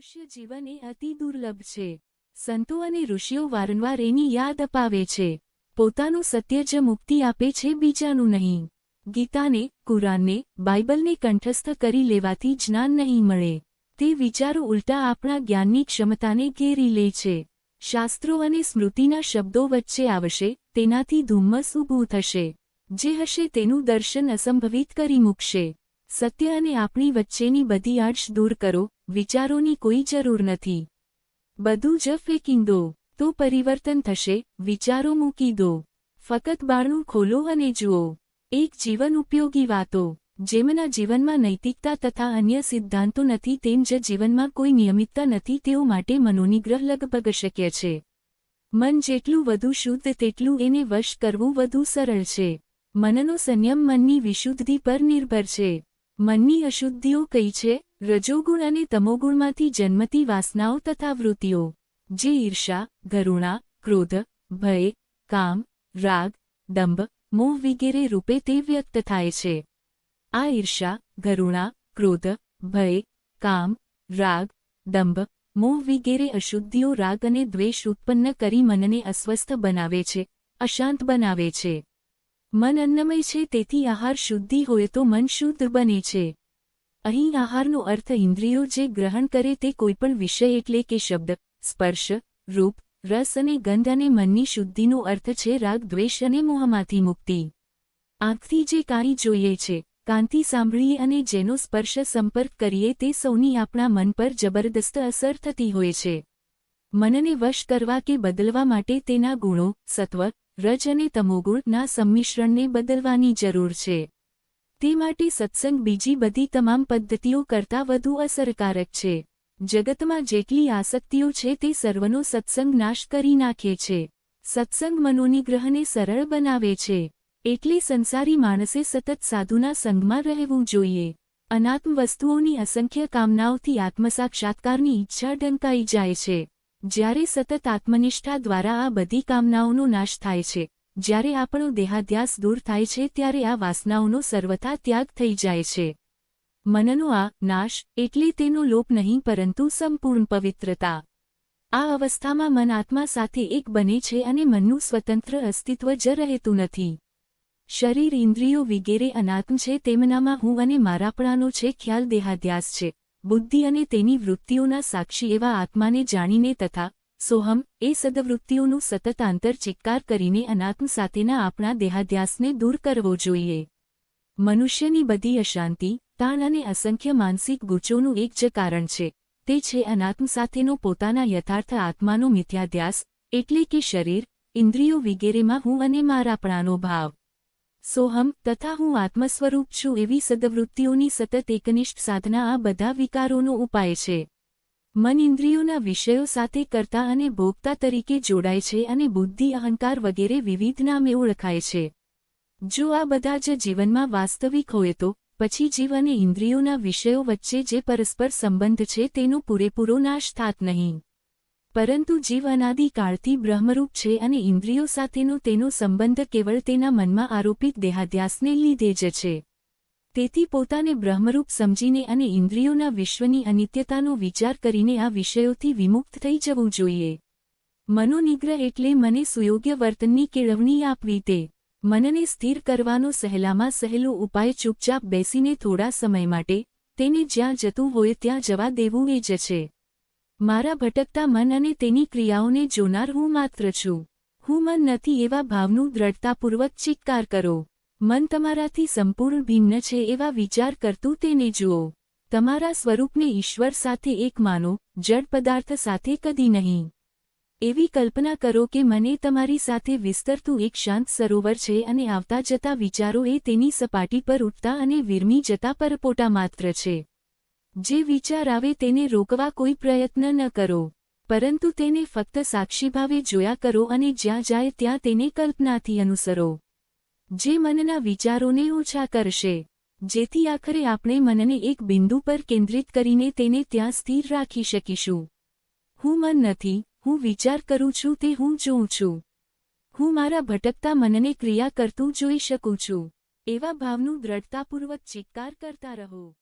મનુષ્ય જીવન એ અતિ દુર્લભ છે. સંતો અને ઋષિઓ વારંવાર એની યાદ અપાવે છે. પોતાનું સત્ય જ મુક્તિ આપે છે, બીજાનું નહીં. ગીતાને, કુરાનને, બાઇબલને કંઠસ્થ કરી લેવાથી જ્ઞાન નહીં મળે. તે વિચારો ઉલટા આપણા જ્ઞાનની ક્ષમતાને ઘેરી લે છે. શાસ્ત્રો અને સ્મૃતિના શબ્દો વચ્ચે આવશે, તેનાથી ધુમ્મસ ઊભું થશે. જે હશે તેનું દર્શન અસંભવિત કરી મૂકશે. સત્ય અને આપણી વચ્ચેની બધી આડશ દૂર કરો વિચારોની કોઈ જરૂર નથી. બધું જ ફેંકી દો, તો પરિવર્તન થશે, વિચારો મૂકી દો. ફકત બારણું ખોલો અને જુઓ. એક જીવન ઉપયોગી વાતો, જેમના જીવનમાં નૈતિકતા તથા અન્ય સિદ્ધાંતો નથી તેમ જ જીવનમાં કોઈ નિયમિતતા નથી તેઓ માટે મનોનિગ્રહ લગભગ શક્ય છે. મન જેટલું વધુ શુદ્ધ તેટલું એને વશ કરવું વધુ સરળ છે. મનનો સંયમ મનની વિશુદ્ધિ પર નિર્ભર છે. મનની અશુદ્ધિઓ કઈ છે? રજોગુણ અને તમોગુણમાંથી જન્મતી વાસનાઓ તથા વૃત્તિઓ, જે ઈર્ષા, ગરુણા, ક્રોધ, ભય, કામ, રાગ, દંભ, મોહ વગેરે રૂપે તે વ્યક્ત થાય છે. આ ઈર્ષા, ગરુણા, ક્રોધ, ભય, કામ, રાગ, દંભ, મોહ વગેરે અશુદ્ધિઓ રાગ અને દ્વેષ ઉત્પન્ન કરી મનને અસ્વસ્થ બનાવે છે, અશાંત બનાવે છે. મન અન્નમય છે તેથી આહાર શુદ્ધિ હોય તો મન શુદ્ધ બને છે. અહીં આહારનો અર્થ ઇન્દ્રિયો જે ગ્રહણ કરે તે કોઈપણ વિષય એટલે કે શબ્દ, સ્પર્શ, રૂપ, રસ અને ગંધ અને મનની શુદ્ધિનો અર્થ છે રાગ, દ્વેષ અને મોહમાંથી મુક્તિ. આંખથી જે કાંઈ જોઈએ છે, કાંતિ સાંભળીએ અને જેનો સ્પર્શ સંપર્ક કરીએ તે સૌની આપણા મન પર જબરદસ્ત અસર થતી હોય છે. મનને વશ કરવા કે બદલવા માટે તેના ગુણો, સત્વ, રજ અને તમોગુણના સંમિશ્રણને બદલવાની જરૂર છે. તે માટે સત્સંગ બીજી બધી તમામ પદ્ધતિઓ કરતાં વધુ અસરકારક છે. જગતમાં જેટલી આસક્તિઓ છે તે સર્વનો સત્સંગ નાશ કરી નાખે છે. સત્સંગ મનોનિગ્રહને સરળ બનાવે છે. એટલે સંસારી માણસે સતત સાધુના સંગમાં રહેવું જોઈએ. અનાત્મ વસ્તુઓની અસંખ્ય કામનાઓથી આત્મસાક્ષાત્કારની ઈચ્છા ડંકાઈ જાય છે. જ્યારે સતત આત્મનિષ્ઠા દ્વારા આ બધી કામનાઓનો નાશ થાય છે. જ્યારે આપણો દેહાધ્યાસ દૂર થાય છે ત્યારે આ વાસનાઓનો સર્વથા ત્યાગ થઈ જાય છે. મનનો આ નાશ એટલે તેનો લોપ નહીં પરંતુ સંપૂર્ણ પવિત્રતા. આ અવસ્થામાં મન આત્મા સાથે એક બને છે અને મનનું સ્વતંત્ર અસ્તિત્વ જ રહેતું નથી. શરીર ઇન્દ્રિયો વગેરે અનાત્મ છે તેમનામાં હું અને મારાપણાનો છે ખ્યાલ દેહાધ્યાસ છે. બુદ્ધિ અને તેની વૃત્તિઓના સાક્ષી એવા આત્માને જાણીને તથા સોહમ, એ સદવૃત્તિઓનું સતત આંતર ચિક્કાર કરીને અનાત્મ સાથેના આપણા દેહાધ્યાસને દૂર કરવો જોઈએ. મનુષ્યની બધી અશાંતિ, તાણ અને અસંખ્ય માનસિક ગૂંચોનું એક જ કારણ છે. તે છે અનાત્મ સાથેનો પોતાના યથાર્થ આત્માનો મિથ્યાધ્યાસ, એટલે કે શરીર, ઇન્દ્રિયો વગેરેમાં હું અને મારાપણાનો ભાવ. સોહમ, તથા હું આત્મસ્વરૂપ છું એવી સદવૃત્તિઓની સતત એકનિષ્ઠ સાધના આ બધા વિકારોનો ઉપાય છે. મન ઇન્દ્રિયોના વિષયો સાથે કરતા અને ભોગતા તરીકે જોડાય છે અને બુદ્ધિ, અહંકાર વગેરે વિવિધ નામે ઓળખાય છે. જો આ બધા જ જીવનમાં વાસ્તવિક હોય તો, પછી જીવ અને ઇન્દ્રિયોના વિષયો વચ્ચે જે પરસ્પર સંબંધ છે તેનો પૂરેપૂરો નાશ થાત નહીં. પરંતુ જીવ અનાદિકાળથી બ્રહ્મરૂપ છે અને ઇન્દ્રિયો સાથેનો તેનો સંબંધ કેવળ તેના મનમાં આરોપિત દેહાધ્યાસને લીધે જ છે. તેથી પોતાને બ્રહ્મરૂપ સમજીને અને ઇન્દ્રિયોના વિશ્વની અનિત્યતાનો વિચાર કરીને આ વિષયોથી વિમુક્ત થઈ જવું જોઈએ. મનોનિગ્રહ એટલે મને સુયોગ્ય વર્તનની કેળવણી આપવી તે. મનને સ્થિર કરવાનો સહેલામાં સહેલો ઉપાય ચૂપચાપ બેસીને થોડા સમય માટે, તેને જ્યાં જતું હોય ત્યાં જવા દેવું એ જ છે. મારા ભટકતા મન અને તેની ક્રિયાઓને જોનાર હું માત્ર છું. હું મન નથી એવા ભાવનું દ્રઢતાપૂર્વક ચિત્કાર કરો. મન તમારાથી સંપૂર્ણ ભિન્ન છે એવા વિચાર કરતું તેને જુઓ. તમારા સ્વરૂપને ઈશ્વર સાથે એક માનો, જડ પદાર્થ સાથે કદી નહીં. એવી કલ્પના કરો કે મને તમારી સાથે વિસ્તરતું એક શાંત સરોવર છે અને આવતા જતા વિચારો એ તેની સપાટી પર ઉઠતા અને વિરમી જતા પરપોટા માત્ર છે. જે વિચાર આવે તેને રોકવા કોઈ પ્રયત્ન ન કરો. પરંતુ તેને ફક્ત સાક્ષીભાવે જોયા કરો અને જ્યાં જાય ત્યાં તેને કલ્પનાથી અનુસરો. જે મનના વિચારોને ઓછા કરશે. જેથી આખરે આપણે મનને એક બિંદુ પર કેન્દ્રિત કરીને તેને ત્યાં સ્થિર રાખી શકીશું. હું મન નથી, હું વિચાર કરું છું તે હું જોઉં છું. હું મારા ભટકતા મનને ક્રિયા કરતું જોઈ શકું છું. એવા ભાવનું દ્રઢતાપૂર્વક ચિત્કાર કરતા રહો.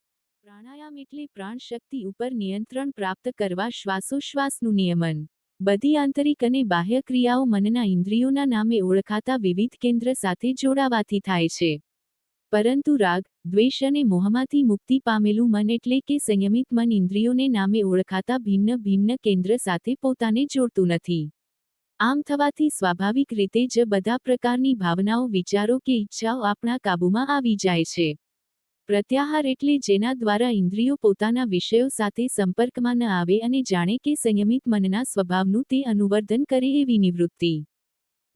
પ્રાણાયામ એટલે પ્રાણ શક્તિ ઉપર નિયંત્રણ પ્રાપ્ત કરવા શ્વાસોશ્વાસનું નિયમન. બધી આંતરિક અને બાહ્ય ક્રિયાઓ મનના ઇન્દ્રિયોના નામે ઓળખાતા વિવિધ કેન્દ્ર સાથે જોડાવાથી થાય છે. પરંતુ રાગ, દ્વેષ અને મોહમાંથી મુક્તિ પામેલું મન એટલે કે સંયમિત મન ઇન્દ્રિયોને નામે ઓળખાતા ભિન્ન ભિન્ન કેન્દ્ર સાથે પોતાને જોડતું નથી. આમ થવાથી સ્વાભાવિક રીતે જ બધા પ્રકારની ભાવનાઓ, વિચારો કે ઈચ્છાઓ આપણા કાબૂમાં આવી જાય છે. પ્રત્યાહાર એટલે જેના દ્વારા ઇન્દ્રિયો પોતાના વિષયો સાથે સંપર્કમાં ન આવે અને જાણે કે સંયમિત મનના સ્વભાવનું તે અનુવર્ધન કરે એવી નિવૃત્તિ.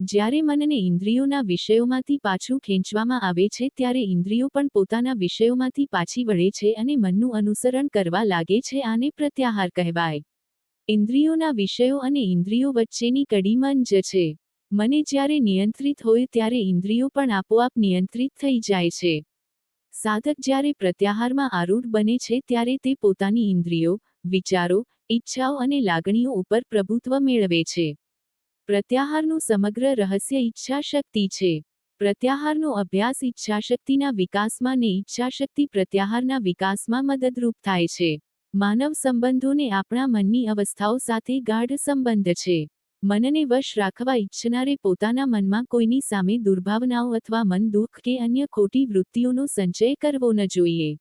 જ્યારે મનને ઇન્દ્રિયોના વિષયોમાંથી પાછું ખેંચવામાં આવે છે ત્યારે ઇન્દ્રિયો પણ પોતાના વિષયોમાંથી પાછી વળે છે અને મનનું અનુસરણ કરવા લાગે છે આને પ્રત્યાહાર કહેવાય. ઇન્દ્રિયોના વિષયો અને ઇન્દ્રિયો વચ્ચેની કડી મન જ છે. મને જ્યારે નિયંત્રિત હોય ત્યારે ઇન્દ્રિયો પણ આપોઆપ નિયંત્રિત થઈ જાય છે. સાધક જ્યારે પ્રત્યાહારમાં આરૂઢ બને છે ત્યારે તે પોતાની ઇન્દ્રિયો, વિચારો, ઈચ્છાઓ અને લાગણીઓ ઉપર પ્રભુત્વ મેળવે છે. પ્રત્યાહારનું સમગ્ર રહસ્ય ઈચ્છાશક્તિ છે. પ્રત્યાહારનો અભ્યાસ ઈચ્છાશક્તિના વિકાસમાં ને ઈચ્છાશક્તિ પ્રત્યાહારના વિકાસમાં મદદરૂપ થાય છે. માનવ સંબંધોને આપણા મનની અવસ્થાઓ સાથે ગાઢ સંબંધ છે. મનને વશ રાખવા ઈચ્છનારે પોતાના મનમાં કોઈની સામે દુર્ભાવનાઓ અથવા મન દુઃખ કે અન્ય ખોટી વૃત્તિઓનો સંચય કરવો ન જોઈએ.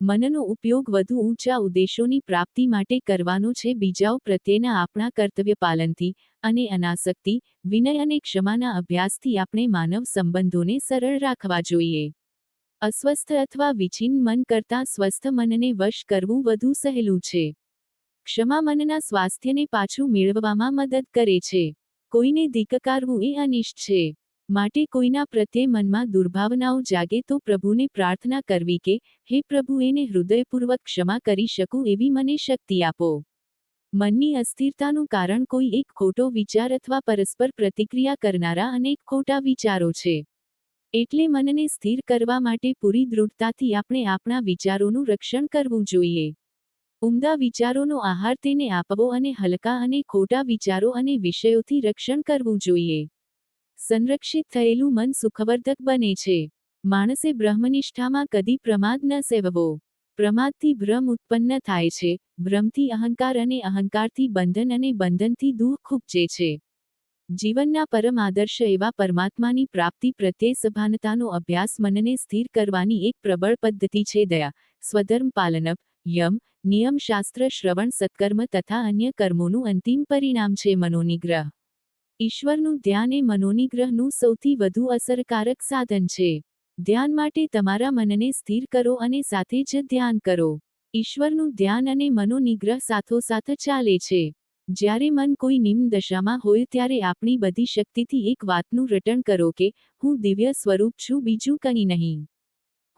મનનો ઉપયોગ વધુ ઊંચા ઉદ્દેશોની પ્રાપ્તિ માટે કરવાનો છે બીજાઓ પ્રત્યેના આપણા કર્તવ્ય પાલનથી અને અનાસક્તિ, વિનય અને ક્ષમાના અભ્યાસથી આપણે માનવ સંબંધોને સરળ રાખવા જોઈએ. અસ્વસ્થ અથવા વિછિન્ન મન કરતાં સ્વસ્થ મનને વશ કરવું વધુ સહેલું છે. ક્ષમા મનના સ્વાસ્થ્યને પાછું મેળવવામાં મદદ કરે છે. કોઈને ધીકકારવું એ અનિષ્ટ છે. માટે કોઈના પ્રત્યે મનમાં દુર્ભાવનાઓ જાગે તો પ્રભુને પ્રાર્થના કરવી કે, હે પ્રભુ, એને હૃદયપૂર્વક ક્ષમા કરી શકું એવી મને શક્તિ આપો. મનની અસ્થિરતાનું કારણ કોઈ એક ખોટો વિચાર અથવા પરસ્પર પ્રતિક્રિયા કરનારા અનેક ખોટા વિચારો છે. એટલે મનને સ્થિર કરવા માટે પૂરી દૃઢતાથી આપણે આપણા વિચારોનું રક્ષણ કરવું જોઈએ. ઉમદા વિચારોનો આહાર તેને આપવો અને હલકા અને ખોટા વિચારો અને વિષયોથી રક્ષણ કરવું જોઈએ. સંરક્ષિત થયેલું મન સુખવર્ધક બને છે. માણસે બ્રહ્મનિષ્ઠામાં કદી પ્રમાદ ન સેવવો. પ્રમાદથી ભ્રમ ઉત્પન્ન થાય છે. ભ્રમથી અહંકાર અને અહંકારથી બંધન અને બંધનથી દુઃખ ઉપજે છે. જીવનના પરમ આદર્શ એવા પરમાત્માની પ્રાપ્તિ પ્રત્યે સભાનતાનો અભ્યાસ મનને સ્થિર કરવાની એક પ્રબળ પદ્ધતિ છે દયા. સ્વધર્મ પાલનપ યમ, નિયમ શાસ્ત્ર, શ્રવણ, સત્કર્મ તથા અન્ય કર્મોનું અંતિમ પરિણામ છે મનોનિગ્રહ. ઈશ્વરનું ધ્યાન એ મનોનિગ્રહનું સૌથી વધુ અસરકારક સાધન છે. ધ્યાન માટે તમારા મનને સ્થિર કરો અને સાથે જ ધ્યાન કરો. ઈશ્વરનું ધ્યાન અને મનોનિગ્રહ સાથોસાથ ચાલે છે. જ્યારે મન કોઈ નિમ્ન દશામાં હોય ત્યારે આપણી બધી શક્તિથી એક વાતનું રટણ કરો કે, હું દિવ્ય સ્વરૂપ છું, બીજું કંઈ નહીં.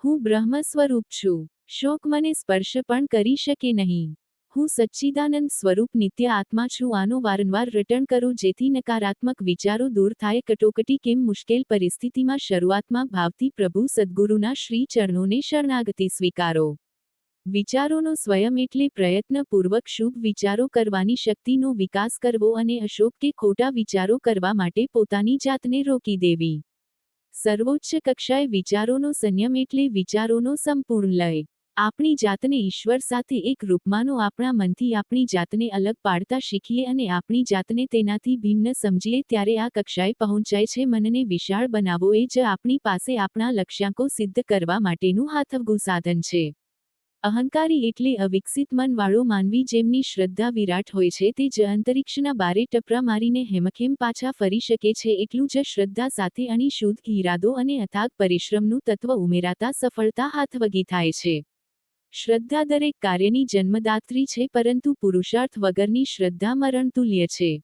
હું બ્રહ્મ સ્વરૂપ છું. શોક મને સ્પર્શ પણ કરી શકે નહીં. હું સચ્ચિદાનંદ સ્વરૂપ નિત્ય આત્મા છું આનો વારંવાર રિટર્ન કરો જેથી નકારાત્મક વિચારો દૂર થાય. કટોકટી કેમ મુશ્કેલ પરિસ્થિતિમાં શરૂઆતમાં ભાવથી પ્રભુ સદ્ગુરુના શ્રી ચરણોને શરણાગતિ સ્વીકારો. વિચારોનો સ્વયં એટલે પ્રયત્નપૂર્વક શુભ વિચારો કરવાની શક્તિનો વિકાસ કરવો અને અશોક કે ખોટા વિચારો કરવા માટે પોતાની જાતને રોકી દેવી. સર્વોચ્ચ કક્ષાએ વિચારોનો સંયમ એટલે વિચારોનો સંપૂર્ણ લય. આપણી જાતને ઈશ્વર સાથે એક રૂપમાનો આપણા મનથી આપણી જાતને અલગ પાડતા શીખીએ અને આપણી જાતને તેનાથી ભિન્ન સમજીએ ત્યારે આ કક્ષાએ પહોંચાય છે મનને વિશાળ બનાવવો એ જ આપણી પાસે આપણા લક્ષ્યાંકો સિદ્ધ કરવા માટેનું હાથવગું સાધન છે. અહંકારી એટલે અવિકસિત મનવાળો માનવી જેમની શ્રદ્ધા વિરાટ હોય છે તે જ અંતરિક્ષના બારે ટપરા મારીને હેમખેમ પાછા ફરી શકે છે એટલું જ શ્રદ્ધા સાથે અણી શુદ્ધ ઈરાદો અને અથાગ પરિશ્રમનું તત્વ ઉમેરાતા સફળતા હાથવગી થાય છે. શ્રદ્ધા દરેક કાર્યની જન્મદાત્રી છે, પરંતુ પુરુષાર્થ વગરની શ્રદ્ધા મરણતુલ્ય છે.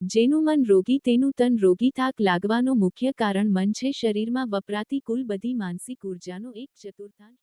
જેનું મન રોગી, તેનું તન રોગી થાક લાગવાનો મુખ્ય કારણ મન છે, શરીરમાં વપરાતી કુલ બધી માનસિક ઉર્જાનો એક ચતુર્થાંશ